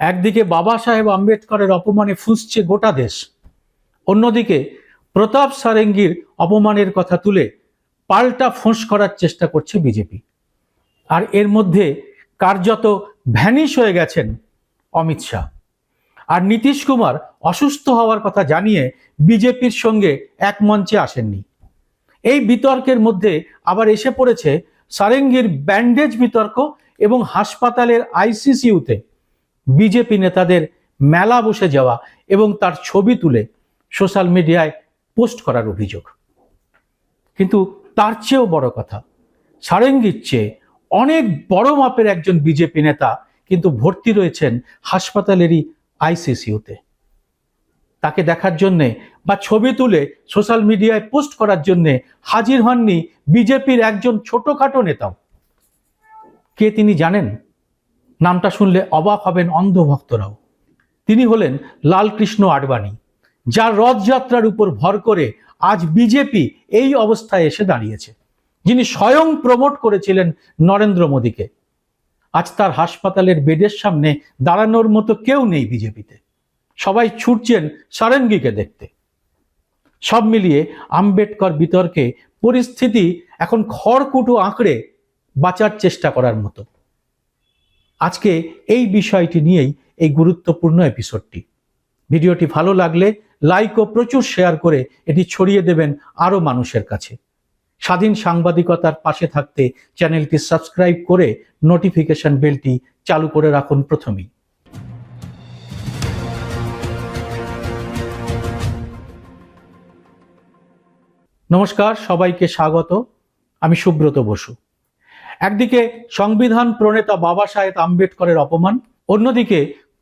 একদিকে বাবা সাহেব আম্বেদকরের অপমানে ফুঁসছে গোটা দেশ। অন্যদিকে প্রতাপ সারেঙ্গির অপমানের কথা তুলে পাল্টা ফোঁস করার চেষ্টা করছে বিজেপি। আর এর মধ্যে কার্যত ভ্যানিশ হয়ে গেছেন অমিত শাহ। আর নীতিশ কুমার অসুস্থ হওয়ার কথা জানিয়ে বিজেপির সঙ্গে এক মঞ্চে আসেননি। এই বিতর্কের মধ্যে আবার এসে পড়েছে সারেঙ্গির ব্যান্ডেজ বিতর্ক এবং হাসপাতালের আইসিসিউতে বিজেপি নেতাদের মেলা বসে যাওয়া এবং তার ছবি তুলে সোশ্যাল মিডিয়ায় পোস্ট করার অভিযোগ। কিন্তু তার চেয়েও বড় কথা, সারেঙ্গির চেয়ে অনেক বড় মাপের একজন বিজেপি নেতা কিন্তু ভর্তি রয়েছেন হাসপাতালেরই আইসিসিউতে। তাকে দেখার জন্যে বা ছবি তুলে সোশ্যাল মিডিয়ায় পোস্ট করার জন্যে হাজির হননি বিজেপির একজন ছোটখাটো নেতাও। কে তিনি জানেন? নামটা শুনলে অবাক হবেন অন্ধভক্তরাও। তিনি হলেন লালকৃষ্ণ আডবাণী, যার রথযাত্রার উপর ভর করে আজ বিজেপি এই অবস্থায় এসে দাঁড়িয়েছে। যিনি স্বয়ং প্রমোট করেছিলেন নরেন্দ্র মোদীকে। আজ তার হাসপাতালের বেডের সামনে দাঁড়ানোর মতো কেউ নেই বিজেপিতে। সবাই ছুটছেন সারেঙ্গিকে দেখতে। সব মিলিয়ে আম্বেদকর বিতর্কে পরিস্থিতি এখন খড়কুটো আঁকড়ে বাঁচার চেষ্টা করার মতো। আজকে এই বিষয়টি নিয়েই এই গুরুত্বপূর্ণ এপিসোডটি ভিডিওটি ভালো লাগলে লাইক ও প্রচুর শেয়ার করে এটি ছড়িয়ে দেবেন আরও মানুষের কাছে। স্বাধীন সাংবাদিকতার পাশে থাকতে চ্যানেলটি সাবস্ক্রাইব করে নোটিফিকেশন বেলটি চালু করে রাখুন প্রথমেই। নমস্কার, সবাইকে স্বাগত। আমি সুব্রত বসু। একদিকে সংবিধান প্রণেতা বাবা সাহেব আম্বেদকরের অপমান, অন্যদিকে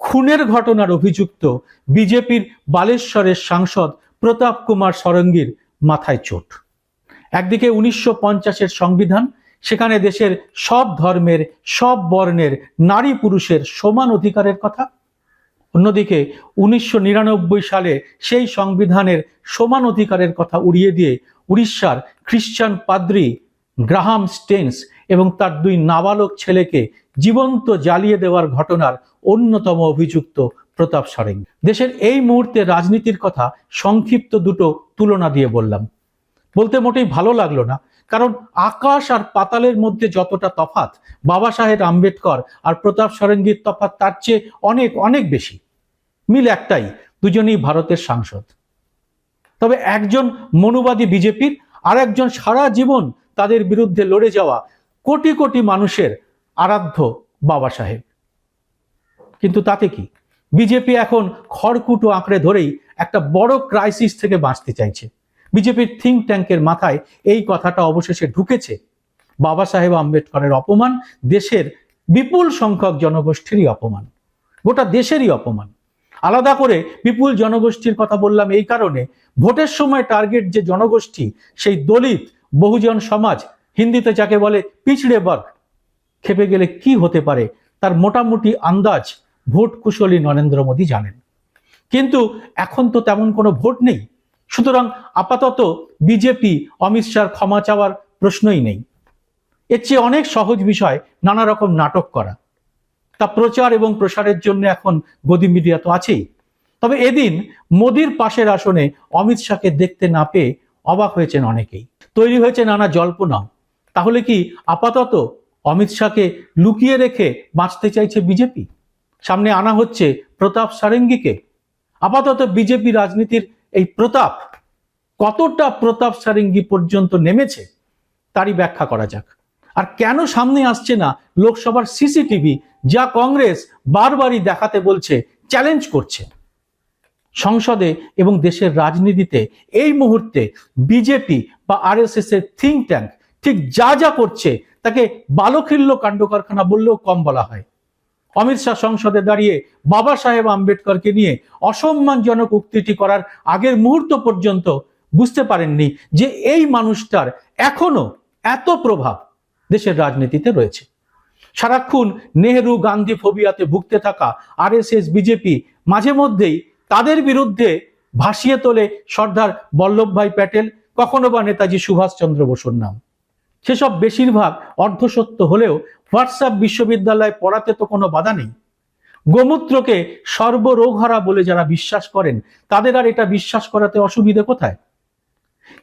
খুনের ঘটনার অভিযুক্ত বিজেপির বালেশ্বরের সাংসদ প্রতাপ কুমার সরঙ্গীর মাথায় চোট। একদিকে উনিশশো পঞ্চাশের সংবিধান, সেখানে দেশের সব ধর্মের, সব বর্ণের নারী পুরুষের সমান অধিকারের কথা। অন্যদিকে উনিশশো নিরানব্বই সালে সেই সংবিধানের সমান অধিকারের কথা উড়িয়ে দিয়ে উড়িষ্যার খ্রিস্টান পাদ্রী গ্রাহাম স্টেন্স এবং তার দুই নাবালক ছেলেকে জীবন্ত জ্বালিয়ে দেওয়ার ঘটনার অন্যতম অভিযুক্ত প্রতাপ সারেঙ্গী দেশের এই মুহূর্তে রাজনীতির কথা সংক্ষিপ্ত দুটো তুলনা দিয়ে বললাম। বলতে মোটেই ভালো লাগল না, কারণ আকাশ আর পাতালের মধ্যে যতটা তফাত বাবা সাহেব আম্বেদকর আর প্রতাপ সারেঙ্গীর তফাত তার চেয়ে অনেক অনেক বেশি। মিল একটাই, দুজনেই ভারতের সাংসদ। তবে একজন মনুবাদী বিজেপির আর একজন সারা জীবন তাদের বিরুদ্ধে লড়ে যাওয়া কোটি কোটি মানুষের আরাধ্য বাবা সাহেব। কিন্তু তাতে কি? বিজেপি এখন খড়কুটো আঁকড়ে ধরেই একটা বড় ক্রাইসিস থেকে বাঁচতে চাইছে। বিজেপির থিঙ্ক ট্যাঙ্কের মাথায় এই কথাটা অবশেষে ঢুকেছে। বাবা সাহেব আম্বেদকরের অপমান, দেশের বিপুল সংখ্যক জনগোষ্ঠীরই অপমান। গোটা দেশেরই অপমান। আলাদা করে বিপুল জনগোষ্ঠীর কথা বললাম এই কারণে, ভোটের সময় টার্গেট যে জনগোষ্ঠী, সেই দলিত, বহুজন সমাজ হিন্দিতে যাকে বলে পিছড়ে বর্গ খেপে গেলে কি হতে পারে? তার মোটামুটি আন্দাজ ভোট কুশলী নরেন্দ্র মোদী জানেন। কিন্তু এখন তো তেমন কোনো ভোট নেই। সুতরাং আপাতত বিজেপি, অমিত শাহর ক্ষমা চাওয়ার প্রশ্নই নেই। এর চেয়ে অনেক সহজ বিষয় নানা রকম নাটক করা। তা প্রচার এবং প্রসারের জন্য এখন গদি মিডিয়া তো আছেই। তবে এদিন মোদির পাশের আসনে অমিত শাহকে দেখতে না পেয়ে অবাক হয়েছেন অনেকেই। তৈরি হয়েছে নানা জল্পনাও তাহলে কি আপাতত অমিত শাহকে লুকিয়ে রেখে বাঁচতে চাইছে বিজেপি? সামনে আনা হচ্ছে প্রতাপ সারেঙ্গিকে। আপাতত বিজেপি রাজনীতির এই প্রতাপ কতটা প্রতাপ সারেঙ্গি পর্যন্ত নেমেছে তারই ব্যাখ্যা করা যাক। আর কেন সামনে আসছে না লোকসভার সিসিটিভি যা কংগ্রেস বারবারই দেখাতে বলছে, চ্যালেঞ্জ করছে? সংসদে এবং দেশের রাজনীতিতে এই মুহূর্তে বিজেপি বা আরএসএস এর থিঙ্ক ট্যাঙ্ক ঠিক যা যা করছে, তাকে বালখিল্য কাণ্ড কারখানা বললেও কম বলা হয়। অমিত শাহ সংসদে দাঁড়িয়ে বাবা সাহেব আম্বেদকরকে নিয়ে অসম্মানজনক উক্তিটি করার আগের মুহূর্ত পর্যন্ত বুঝতে পারেননি যে এই মানুষটার এখনও এত প্রভাব দেশের রাজনীতিতে রয়েছে। সারাক্ষণ নেহরু গান্ধী ফোবিয়াতে ভুগতে থাকা আরএসএস, বিজেপি মাঝে মধ্যেই তাদের বিরুদ্ধে ভাসিয়ে তোলে সর্দার বল্লভভাই প্যাটেল, কখনো বা নেতাজি সুভাষচন্দ্র বসুর নাম। সেসব বেশিরভাগ অর্ধসত্য হলেও হোয়াটসঅ্যাপ বিশ্ববিদ্যালয়ে পড়াতে তো কোনো বাধা নেই। গোমূত্রকে সর্বরোগহারা বলে যারা বিশ্বাস করেন, তাদের আর এটা বিশ্বাস করাতে অসুবিধে কোথায়?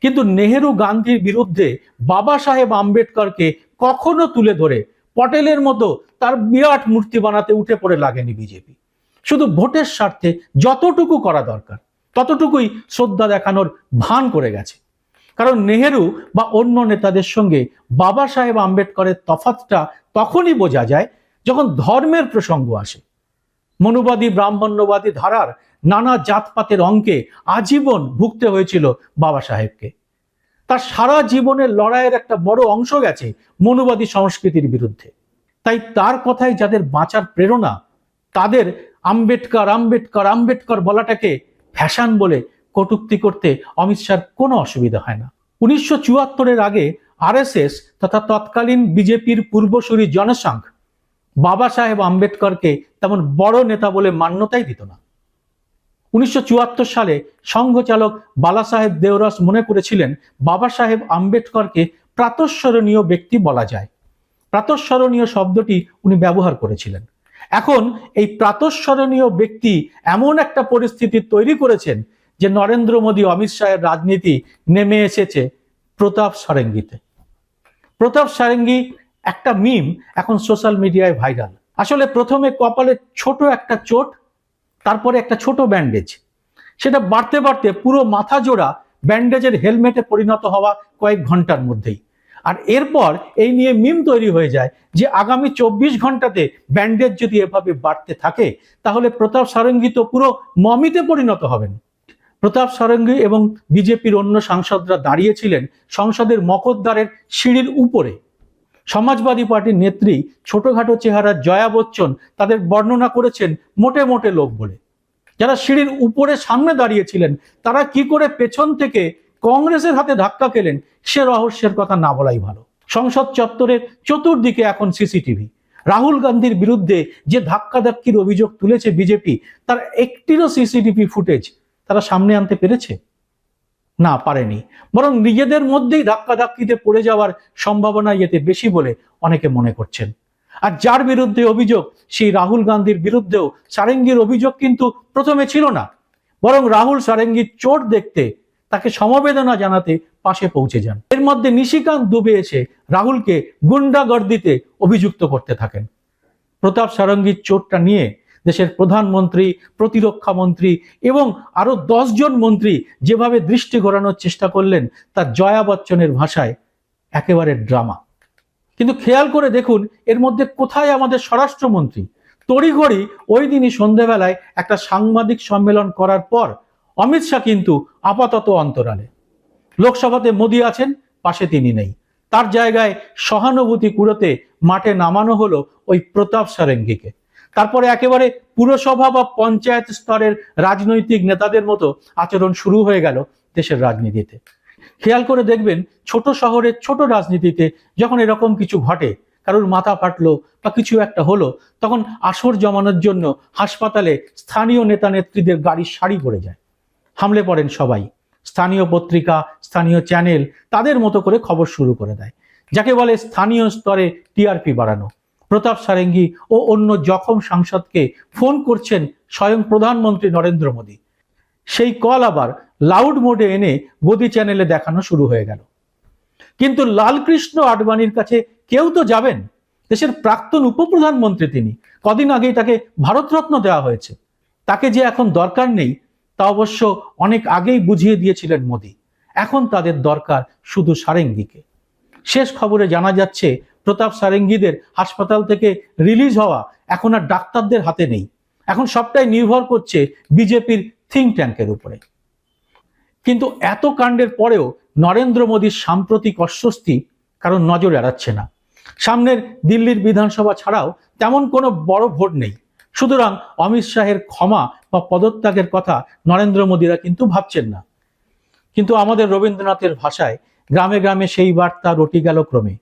কিন্তু নেহেরু গান্ধীর বিরুদ্ধে বাবা সাহেব আম্বেদকরকে কখনো তুলে ধরে পটেলের মতো তার বিরাট মূর্তি বানাতে উঠে পড়ে লাগেনি বিজেপি। শুধু ভোটের স্বার্থে যতটুকু করা দরকার, ততটুকুই শ্রদ্ধা দেখানোর ভান করে গেছে। কারণ নেহেরু বা অন্য নেতাদের সঙ্গে বাবা সাহেব আম্বেদকরের তফাতটা তখনই বোঝা যায় যখন ধর্মের প্রসঙ্গ আসে। মনুবাদী, ব্রাহ্মণ্যবাদী ধারার নানা জাতপাতের অঙ্কে আজীবন ভুগতে হয়েছিল বাবা সাহেবকে। তার সারা জীবনের লড়াইয়ের একটা বড় অংশ গেছে মনুবাদী সংস্কৃতির বিরুদ্ধে। তাই তার কথাই যাদের বাঁচার প্রেরণা, তাদের আম্বেদকর আম্বেদকর আম্বেদকর বলাটাকে ফ্যাশন বলে কটুক্তি করতে অমিত শাহর কোনো অসুবিধা হয় না। উনিশশো চুয়াত্তরের আগে আরএসএস তথা তৎকালীন বিজেপির পূর্বসূরি জনসংঘ বাবা সাহেব আম্বেদকরকে তেমন বড় নেতা বলে মান্যতাই দিত না। উনিশশো চুয়াত্তর সালে সংঘচালক বালা সাহেব দেওরস মনে করেছিলেন, বাবা সাহেব আম্বেদকরকে প্রাতঃস্মরণীয় ব্যক্তি বলা যায়। প্রাতঃস্মরণীয় শব্দটি উনি ব্যবহার করেছিলেন। এখন এই প্রাতঃস্মরণীয় ব্যক্তি এমন একটা পরিস্থিতি তৈরি করেছেন যে নরেন্দ্র মোদী, অমিত শাহের রাজনীতি নেমে এসেছে প্রতাপ সারেঙ্গিতে। প্রতাপ সারেঙ্গি একটা মিম এখন সোশ্যাল মিডিয়ায় ভাইরাল আসলে প্রথমে কপালে ছোট একটা চোট, তারপরে একটা ছোট ব্যান্ডেজ সেটা বাড়তে বাড়তে পুরো মাথা জোড়া ব্যান্ডেজের হেলমেটে পরিণত হওয়া কয়েক ঘণ্টার মধ্যেই। আর এরপর এই নিয়ে মিম তৈরি হয়ে যায় যে আগামী চব্বিশ ঘন্টাতে ব্যান্ডেজ যদি এভাবে বাড়তে থাকে, তাহলে প্রতাপ সারঙ্গী তো পুরো মমিতে পরিণত হবেন। প্রতাপ সারঙ্গী এবং বিজেপির অন্য সাংসদরা দাঁড়িয়েছিলেন সংসদের মকদ্দারের সিঁড়ির উপরে। সমাজবাদী পার্টির নেত্রী ছোটখাটো চেহারার জয়া বচ্চন তাদের বর্ণনা করেছেন মোটে মোটে লোক বলে। যারা সিঁড়ির উপরে সামনে দাঁড়িয়েছিলেন, তারা কি করে পেছন থেকে কংগ্রেসের হাতে ধাক্কা খেলেন সে রহস্যের কথা না বলাই ভালো। সংসদ চত্বরের চতুর্দিকে এখন সিসিটিভি। রাহুল গান্ধীর বিরুদ্ধে যে ধাক্কাধাক্কির অভিযোগ তুলেছে বিজেপি, তার একটিরও সিসিটিভি ফুটেজ তারা সামনে আনতে পেরেছে? না, পারেনি। বরং নিজেদের মধ্যেই ধাক্কাধাক্কিতে পড়ে যাওয়ার সম্ভাবনা এতে বেশি বলে অনেকে মনে করছেন। আর যার বিরুদ্ধে অভিযোগ, সেই রাহুল গান্ধীর বিরুদ্ধেও সারেঙ্গির অভিযোগ কিন্তু প্রথমে ছিল না। বরং রাহুল সারেঙ্গির চোট দেখতে, তাকে সমবেদনা জানাতে পাশে পৌঁছে যান। এর মধ্যে নিশিকান্ত দুবে এসে রাহুলকে গুন্ডাগর্দিতে অভিযুক্ত করতে থাকেন। প্রতাপ সারঙ্গীর চোটটা নিয়ে দেশের প্রধানমন্ত্রী, প্রতিরক্ষা মন্ত্রী এবং আরও জন মন্ত্রী যেভাবে দৃষ্টি ঘোরানোর চেষ্টা করলেন, তার জয়া বচ্চনের ভাষায় একেবারে ড্রামা। কিন্তু খেয়াল করে দেখুন, এর মধ্যে কোথায় আমাদের স্বরাষ্ট্রমন্ত্রী? তড়িঘড়ি ওই দিনই সন্ধেবেলায় একটা সাংবাদিক সম্মেলন করার পর অমিত শাহ কিন্তু আপাতত অন্তরালে। লোকসভাতে মোদী আছেন, পাশে তিনি নেই। তার জায়গায় সহানুভূতি কুড়োতে মাঠে নামানো হলো ওই প্রতাপ সারেঙ্গিকে। তারপরে একেবারে পুরসভা বা পঞ্চায়েত স্তরের রাজনৈতিক নেতাদের মতো আচরণ শুরু হয়ে গেল দেশের রাজনীতিতে। খেয়াল করে দেখবেন, ছোট শহরের ছোট রাজনীতিতে যখন এরকম কিছু ঘটে, কারোর মাথা ফাটলো বা কিছু একটা হলো, তখন আসর জমানোর জন্য হাসপাতালে স্থানীয় নেতা নেত্রীদের গাড়ির সারি পড়ে যায়। হামলে পড়েন সবাই। স্থানীয় পত্রিকা, স্থানীয় চ্যানেল তাদের মতো করে খবর শুরু করে দেয়, যাকে বলে স্থানীয় স্তরে টিআরপি বাড়ানো। প্রতাপ সারেঙ্গি ও অন্য জখম সাংসদকে ফোন করছেন স্বয়ং প্রধানমন্ত্রী নরেন্দ্র মোদী। সেই কল আবার লাউড মোডে এনে গদি চ্যানেলে দেখানো শুরু হয়ে গেল। কিন্তু লালকৃষ্ণ আডবাণীর কাছে কেউ তো যাবেন? দেশের প্রাক্তন উপপ্রধানমন্ত্রী তিনি। কদিন আগেই তাকে ভারতরত্ন দেওয়া হয়েছে। তাকে যে এখন দরকার নেই, তা অবশ্য অনেক আগেই বুঝিয়ে দিয়েছিলেন মোদী। এখন তাদের দরকার শুধু সারেঙ্গিকে। শেষ খবরে জানা যাচ্ছে প্রতাপ সারেঙ্গিদের হাসপাতাল থেকে রিলিজ হওয়া এখন আর ডাক্তারদের হাতে নেই। এখন সবটাই নির্ভর করছে বিজেপির থিঙ্ক ট্যাঙ্কের উপরে। কিন্তু এত কাণ্ডের পরেও নরেন্দ্র মোদীর সাম্প্রতিক অস্বস্তি কারণ নজর এড়াচ্ছে না। সামনের দিল্লির বিধানসভা ছাড়াও তেমন কোনো বড় ভোট নেই। সুতরাং অমিত শাহের ক্ষমা বা পদত্যাগের কথা নরেন্দ্র মোদীরা কিন্তু ভাবছেন না। কিন্তু আমাদের রবীন্দ্রনাথের ভাষায় গ্রামে গ্রামে সেই বার্তা রটি গেল ক্রমে।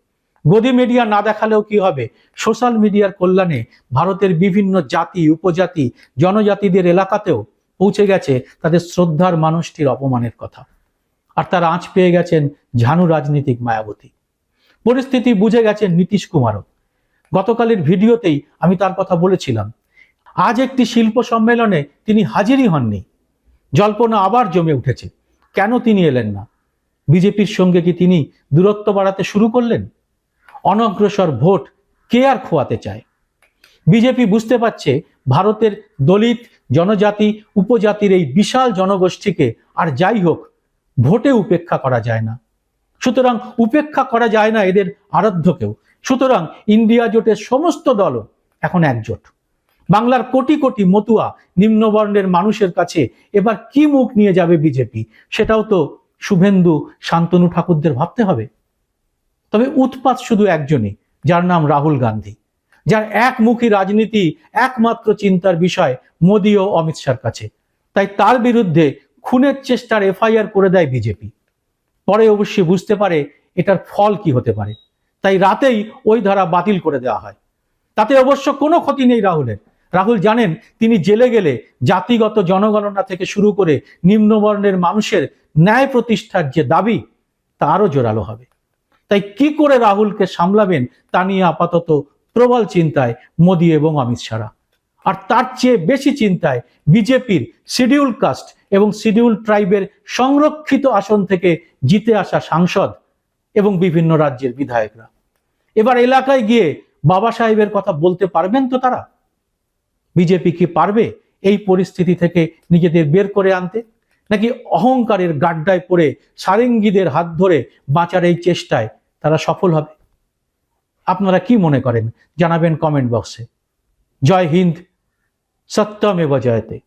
গদি মিডিয়া না দেখালেও কি হবে? সোশ্যাল মিডিয়ার কল্যাণে ভারতের বিভিন্ন জাতি, উপজাতি, জনজাতিদের এলাকাতেও পৌঁছে গেছে তাদের শ্রদ্ধার মানুষটির অপমানের কথা। আর তার আঁচ পেয়ে গেছেন ঝানু রাজনীতিক মায়াবতী। পরিস্থিতি বুঝে গেছেন নীতিশ কুমারও। গতকালের ভিডিওতেই আমি তার কথা বলেছিলাম। আজ একটি শিল্প সম্মেলনে তিনি হাজিরই হননি। জল্পনা আবার জমে উঠেছে। কেন তিনি এলেন না? বিজেপির সঙ্গে কি তিনি দূরত্ব বাড়াতে শুরু করলেন? অনগ্রসর ভোট কে আর খোয়াতে চায়? বিজেপি বুঝতে পারছে ভারতের দলিত জনজাতি, উপজাতির এই বিশাল জনগোষ্ঠীকে আর যাই হোক, ভোটে উপেক্ষা করা যায় না। সুতরাং উপেক্ষা করা যায় না এদের আরাধ্যকেও। সুতরাং ইন্ডিয়া জোটের সমস্ত দলও এখন একজোট। বাংলার কোটি কোটি মতুয়া নিম্নবর্ণের মানুষের কাছে এবার কি মুখ নিয়ে যাবে বিজেপি? সেটাও তো শুভেন্দু শান্তনু ঠাকুরদের ভাবতে হবে। তবে উৎপাত শুধু একজনই, যার নাম রাহুল গান্ধী, যার একমুখী রাজনীতি একমাত্র চিন্তার বিষয় মোদী ও অমিত শাহর কাছে। তাই তার বিরুদ্ধে খুনের চেষ্টার এফআইআর করে দেয় বিজেপি। পরে অবশ্যই বুঝতে পারে এটার ফল কি হতে পারে। তাই রাতেই ওই ধারা বাতিল করে দেওয়া হয়। তাতে অবশ্য কোনো ক্ষতি নেই রাহুলের। রাহুল জানেন তিনি জেলে গেলে জাতিগত জনগণনা থেকে শুরু করে নিম্নবর্ণের মানুষের ন্যায় প্রতিষ্ঠার যে দাবি, তারও জোরালো হবে। তাই কি করে রাহুলকে সামলাবেন তা নিয়ে আপাতত প্রবল চিন্তায় মোদী এবং অমিত শাহরা। আর তার চেয়ে বেশি চিন্তায় বিজেপির শিডিউল কাস্ট এবং শিডিউল ট্রাইবের সংরক্ষিত আসন থেকে জিতে আসা সাংসদ এবং বিভিন্ন রাজ্যের বিধায়করা। এবার এলাকায় গিয়ে বাবা সাহেবের কথা বলতে পারবেন তো তারা? বিজেপি কি পারবে এই পরিস্থিতি থেকে নিজেদের বের করে আনতে? নাকি অহংকারের গাড্ডায় পড়ে সারেঙ্গিদের হাত ধরে বাঁচার এই চেষ্টায় তারা সফল হবে? আপনারা কি মনে করেন? জানাবেন কমেন্ট বক্সে। জয় হিন্দ সত্যমেব জয়তে